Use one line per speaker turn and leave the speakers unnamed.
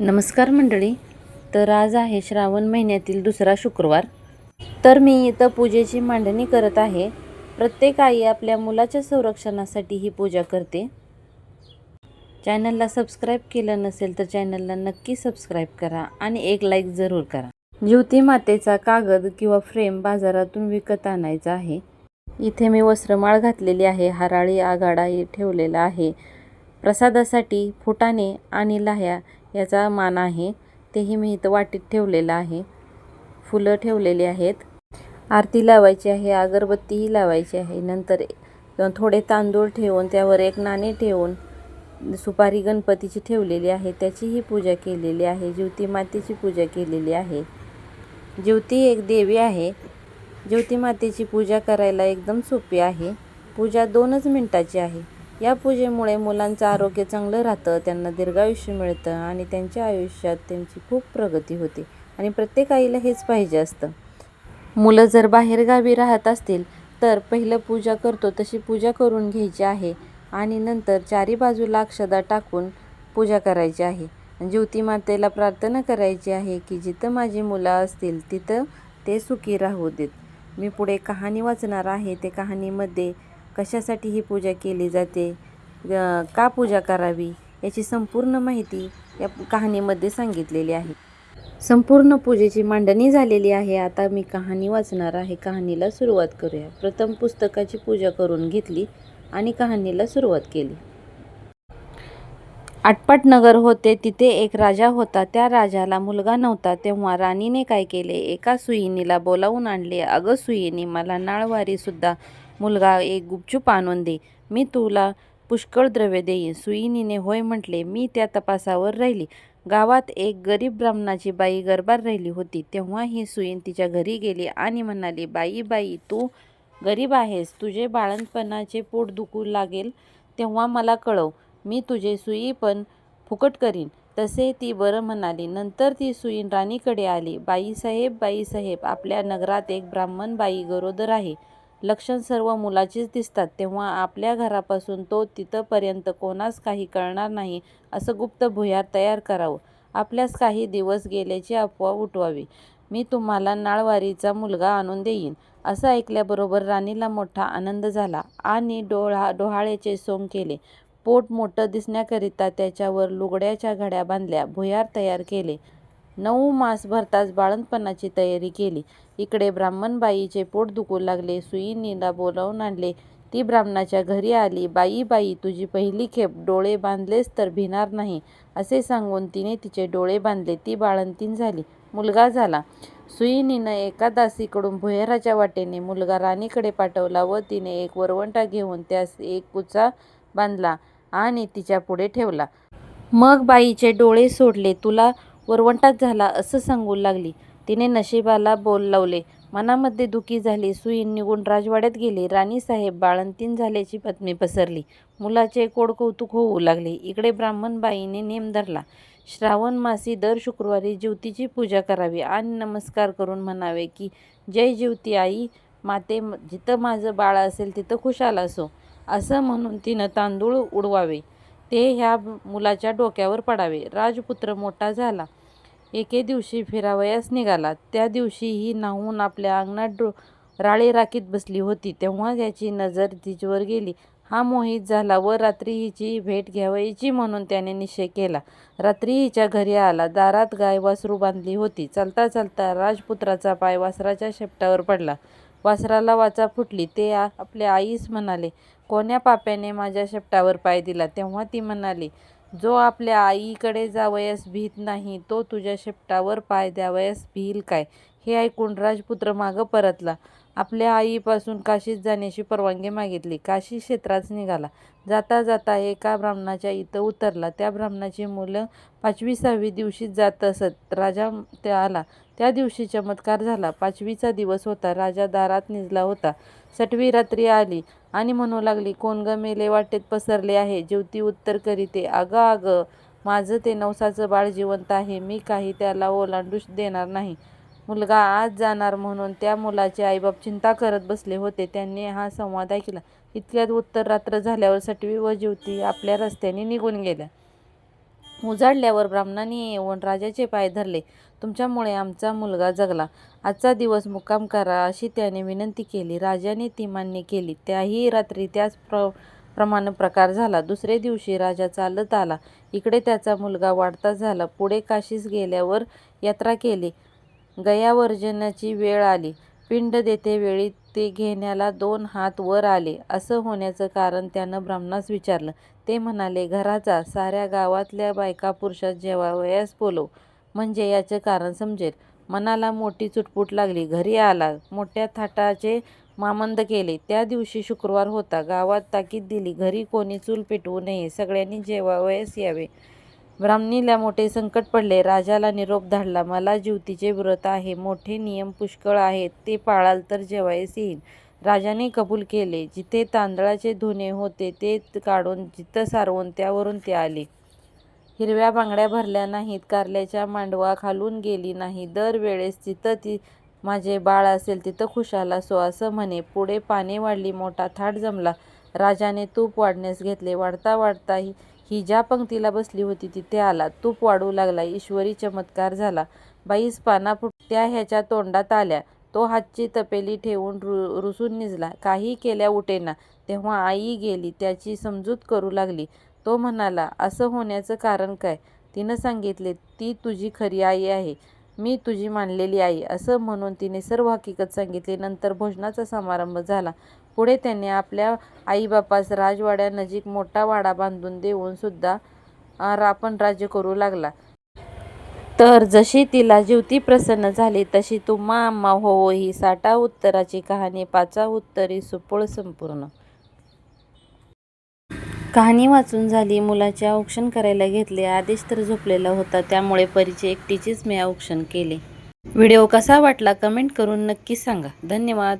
नमस्कार मंडळी तर आज आहे श्रावण महिन्यातील दुसरा शुक्रवार. तर मी इथं पूजेची मांडणी करत आहे. प्रत्येक आई आपल्या मुलाच्या संरक्षणासाठी ही पूजा करते. चॅनलला सबस्क्राईब केलं नसेल तर चॅनलला नक्की सबस्क्राईब करा आणि एक लाईक जरूर करा. ज्योती मातेचा कागद किंवा फ्रेम बाजारातून विकत आणायचा आहे. इथे मी वस्त्रमाळ घातलेली आहे हराळी आघाडा ठेवलेला आहे. प्रसादासाठी फुटाणे आणि लाह्या याचा मान आहे. तेही मी इथं वाटीत ठेवलेलं आहे. फुलं ठेवलेली आहेत. आरती लावायची आहे अगरबत्तीही लावायची आहे. नंतर थोडे तांदूळ ठेवून त्यावर एक नाणे ठेवून सुपारी गणपतीची ठेवलेली आहे. त्याचीही पूजा केलेली आहे. ज्योती मातेची पूजा केलेली आहे. ज्योती एक देवी आहे. ज्योती मातेची पूजा करायला एकदम सोपी आहे. पूजा दोनच मिनटाची आहे. या पूजेमुळे मुलांचं आरोग्य चांगलं राहतं त्यांना दीर्घायुष्य मिळतं आणि त्यांच्या आयुष्यात त्यांची खूप प्रगती होते आणि प्रत्येक आईला हेच पाहिजे असतं. मुलं जर बाहेरगावी राहत असतील तर पहिलं पूजा करतो तशी पूजा करून घ्यायची आहे आणि नंतर चारी बाजूला अक्षदा टाकून पूजा करायची आहे. ज्योती मातेला प्रार्थना करायची आहे की जिथं माझी मुलं असतील तिथं ते सुखी राहू देत. मी पुढे कहाणी वाचणार आहे. ते कहाणीमध्ये कशासाठी ही पूजा केली जाते? का पूजा करावी? याची संपूर्ण माहिती या कहाणीमध्ये सांगितलेली आहे. संपूर्ण पूजेची मांडणी झालेली आहे. आता मी कहाणी वाचणार आहे. कहाणीला सुरुवात करूया. प्रथम पुस्तकाची पूजा करून घेतली आणि कहाणीला सुरुवात केली. आटपाट नगर होते. तिथे एक राजा होता. त्या राजाला मुलगा नव्हता. तेव्हा राणीने काय केले? एका सुईणीला बोलावून आणले. अगं सुईणी मला नाळवारीसुद्धा मुलगा एक गुपचूप आणून दे. मी तुला पुष्कळ द्रव्य देईन. सुईनीने होय म्हटले मी त्या तपासावर राहिली. गावात एक गरीब ब्राह्मणाची बाई गरबार राहिली होती. तेव्हा ही सुईन तिच्या घरी गेली आणि म्हणाली बाई बाई तू गरीब आहेस. तुझे बाळणपणाचे पोट दुखू लागेल तेव्हा मला कळव. मी तुझे सुई पण फुकट करीन. तसे ती बरं म्हणाली. नंतर ती सुईन राणीकडे आली. बाईसाहेब बाईसाहेब आपल्या नगरात एक ब्राह्मण बाई गरोदर आहे. लक्षण सर्व मुलाचीच दिसतात. तेव्हा आपल्या घरापासून तो तिथंपर्यंत कोणास काही कळणार नाही असं गुप्त भुयार तयार करावं. आपल्यास काही दिवस गेल्याची अफवा उठवावी. मी तुम्हाला नाळवारीचा मुलगा आणून देईन. असं ऐकल्याबरोबर राणीला मोठा आनंद झाला आणि डोळा डोहाळ्याचे सोंग केले. पोट मोठं दिसण्याकरिता त्याच्यावर लुगड्याच्या घड्या बांधल्या. भुयार तयार केले. नऊ मास भरताच बाळंतपणाची तयारी केली. इकडे ब्राह्मणबाईचे पोट दुखू लागले. सुईनीला बोलावून आणले ती ब्राह्मणाच्या घरी आली. बाई बाई तुझी पहिली खेप डोळे बांधलेस तर भिणार नाही असे सांगून तिने तिचे डोळे बांधले. ती बाळंतीन झाली. मुलगा झाला. सुईनीनं एका दासीकडून भुयाराच्या वाटेने मुलगा राणीकडे पाठवला व तिने एक वरवंटा घेऊन त्यास एक कुचा बांधला आणि तिच्या पुढे ठेवला. मग बाईचे डोळे सोडले. तुला वरवंटाच झाला असं सांगू लागली. तिने नशिबाला बोल लावले. मनामध्ये दुखी झाली. सुई निघून राजवाड्यात गेली. राणीसाहेब बाळंतीन झाल्याची बातमी पसरली. मुलाचे कोड कौतुक होऊ लागले. इकडे ब्राह्मणबाईने नेम धरला. श्रावण मासी दर शुक्रवारी ज्योतीची पूजा करावी आणि नमस्कार करून म्हणावे की जय ज्योती आई माते जिथं माझं बाळ असेल तिथं खुशाल असो. असं म्हणून तिनं तांदूळ उडवावे. ते ह्या मुलाच्या डोक्यावर पडावे. राजपुत्र मोठा झाला. एके दिवशी फिरावयास निघाला. त्या दिवशी ही नाहून आपल्या अंगणात डो राळे राखीत बसली होती. तेव्हा त्याची नजर तिच्यावर गेली. हा मोहित झाला व रात्री हिची भेट घ्यावयाची म्हणून त्याने निश्चय केला. रात्री हिच्या घरी आला. दारात गाय वासरू बांधली होती. चालता चालता राजपुत्राचा पाय वासराच्या शेपटावर पडला. वासराला वाचा फुटली. ते आपल्या आईस म्हणाले कोण्या पाप्याने माझ्या शेपटावर पाय दिला? तेव्हा ती म्हणाली जो आपल्या आईकडे जावयास भीत नाही तो तुझ्या शेपटावर पाय द्यावयास भिईल काय हे ऐकून राजपुत्र मागं परतला. आपल्या आईपासून काशीत जाण्याची परवानगी मागितली. काशी क्षेत्रात निघाला. जाता जाता एका ब्राह्मणाच्या इथं उतरला. त्या ब्राह्मणाची मुलं पाचवी सहावी दिवशीच जात असत. राजा ते आला. त्या दिवशी चमत्कार झाला. पाचवीचा दिवस होता. राजा दारात निजला होता. सटवी रात्री आली आणि म्हणू लागली कोण ग मेले वाटेत पसरले आहे? ज्योती उत्तर करीते. अगं अगं माझं ते नवसाचं बाळ जिवंत आहे. मी काही त्याला ओलांडू देणार नाही. मुलगा आज जाणार म्हणून त्या मुलाचे आईबाप चिंता करत बसले होते. त्यांनी हा संवाद ऐकला. इतक्यात उत्तर रात्र झाल्यावर सटवी व ज्योती आपल्या रस्त्याने निघून गेल्या. उजाडल्यावर ब्राह्मणाने येऊन राजाचे पाय धरले. तुमच्यामुळे आमचा मुलगा जगला. आजचा दिवस मुक्काम करा अशी त्याने विनंती केली. राजाने ती मान्य केली. त्याही रात्री त्याच प्र प्रमाण प्रकार झाला. दुसरे दिवशी राजा चालत आला. इकडे त्याचा मुलगा वाढता झाला. पुढे काशीस गेल्यावर यात्रा केली. गयावर्जनाची वेळ आली. पिंड देते वेळी ते घेण्याला दोन हात वर आले. असं होण्याचं कारण त्यानं ब्राह्मणास विचारलं. ते म्हणाले घराचा साऱ्या गावातल्या बायका पुरुषात जेवावयास बोलव म्हणजे याचं कारण समजेल. मनाला मोठी चुटपुट लागली. घरी आला. मोठ्या थाटाचे मामंद केले. त्या दिवशी शुक्रवार होता. गावात ताकीद दिली. घरी कोणी चूल पेटवू नये. सगळ्यांनी जेवावयास यावे. ब्राह्मणीला मोठे संकट पडले. राजाला निरोप धाडला. मला जीवतीचे व्रत आहे. मोठे नियम पुष्कळ आहेत. ते पाळाल तर जेवायस येईन. राजाने कबूल केले. जिथे तांदळाचे धुणे होते ते काढून जिथं सारवून त्यावरून ते आले. हिरव्या बांगड्या भरल्या नाहीत. कारल्याच्या मांडवा खालून गेली नाही दरवेळेस जिथं ती माझे बाळ असेल तिथं खुशाल असो असं म्हणे. पुढे पाने वाढली मोठा थाट जमला. राजाने तूप वाढण्यास घेतले. वाढता वाढताही ही ज्या पंक्तीला बसली होती तिथे आला तूप वाढू लागला. ईश्वरी चमत्कार झाला. बाईस पाना फुट त्या ह्याच्या तोंडात आल्या. तो हातची तपेली ठेवून रु रुसून निजला. काही केल्या उठेना तेव्हा आई गेली. त्याची समजूत करू लागली. तो म्हणाला असं होण्याचं कारण काय? तिनं सांगितले ती तुझी खरी आई आहे. मी तुझी मानलेली आई. असं म्हणून तिने सर्व हकीकत सांगितली. नंतर भोजनाचा समारंभ झाला. पुढे त्याने आपल्या आईबापास राजवाड्यानजीक मोठा वाडा बांधून देऊन सुद्धा आपण राज्य करू लागला. तर जशी तिला ज्योती प्रसन्न झाली तशी तुम्हा आम्हा हो, हो ही साठा उत्तराची कहाणी पाचा उत्तरी सुपूळ संपूर्ण. कहाणी वाचून झाली मुलाचे औक्षण करायला घेतले आदेश तर झोपलेला होता त्यामुळे परीचे एकटीचेच मी औक्षण केले. व्हिडिओ कसा वाटला कमेंट करून नक्की सांगा. धन्यवाद.